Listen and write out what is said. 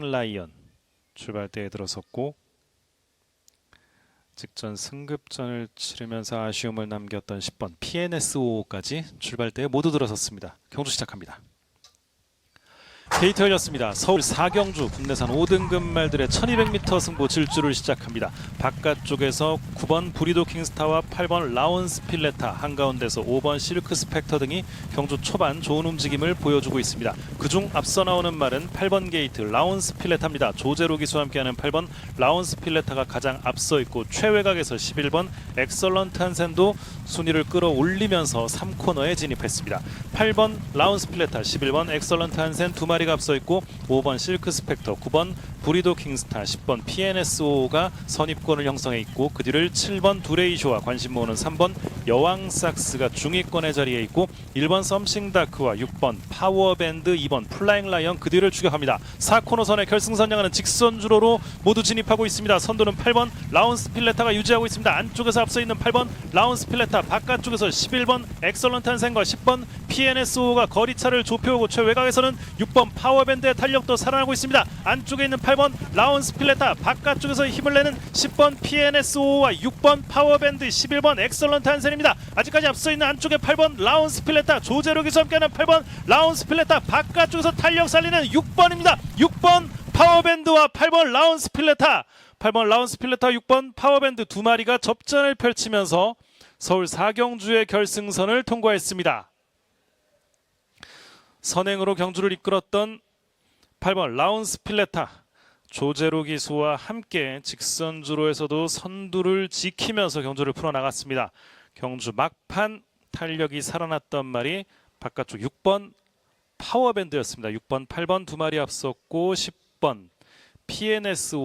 라이언 출발대에 들어섰고 직전 승급전을 치르면서 아쉬움을 남겼던 10번 PNSO까지 출발대에 모두 들어섰습니다. 경주 시작합니다. 게이트 열렸습니다. 서울 사경주 국내산 5등급 말들의 1200m 승부 질주를 시작합니다. 바깥쪽에서 9번 브리도 킹스타와 8번 라운스 필레타 한가운데서 5번 실크 스펙터 등이 경주 초반 좋은 움직임을 보여주고 있습니다. 그중 앞서 나오는 말은 8번 게이트 라운스 필레타입니다. 조제로 기수와 함께하는 8번 라운스 필레타가 가장 앞서 있고 최외곽에서 11번 엑설런트 한센도 순위를 끌어올리면서 3코너에 진입했습니다. 8번 라운스 필레타, 11번 엑설런트 한센 두 마리 가 앞서 있고 5번 실크 스펙터, 9번 브리도 킹스타, 10번 PNSO가 선입권을 형성해 있고 그 뒤를 7번 두레이쇼와 관심 모으는 3번 여왕 삭스가 중위권의 자리에 있고 1번 썸싱 다크와 6번 파워밴드, 2번 플라잉 라이언 그 뒤를 추격합니다. 4코너 선의 결승선 향하는 직선 주로로 모두 진입하고 있습니다. 선두는 8번 라운스 필레타가 유지하고 있습니다. 안쪽에서 앞서 있는 8번 라운스 필레타, 바깥쪽에서 11번 엑설런트 한센과 10번 PNSO가 거리차를 좁혀오고 최외곽에서는 6번 파워밴드의 탄력도 살아나고 있습니다. 안쪽에 있는 8번 라운스 필레타, 바깥쪽에서 힘을 내는 10번 PNSO와 6번 파워밴드, 11번 엑설런트 한센입니다. 아직까지 앞서 있는 안쪽에 8번 라운스 필레타, 조제록에서 함께하는 8번 라운스 필레타, 바깥쪽에서 탄력 살리는 6번입니다. 6번 파워밴드와 8번 라운스 필레타, 8번 라운스 필레타, 6번 파워밴드 두 마리가 접전을 펼치면서 서울 사경주의 결승선을 통과했습니다. 선행으로 경주를 이끌었던 8번 라운스 필레타 조제로 기수와 함께 직선주로에서도 선두를 지키면서 경주를 풀어나갔습니다. 경주 막판 탄력이 살아났던 말이 바깥쪽 6번 파워밴드였습니다. 6번, 8번 두 마리 앞섰고 10번 PNS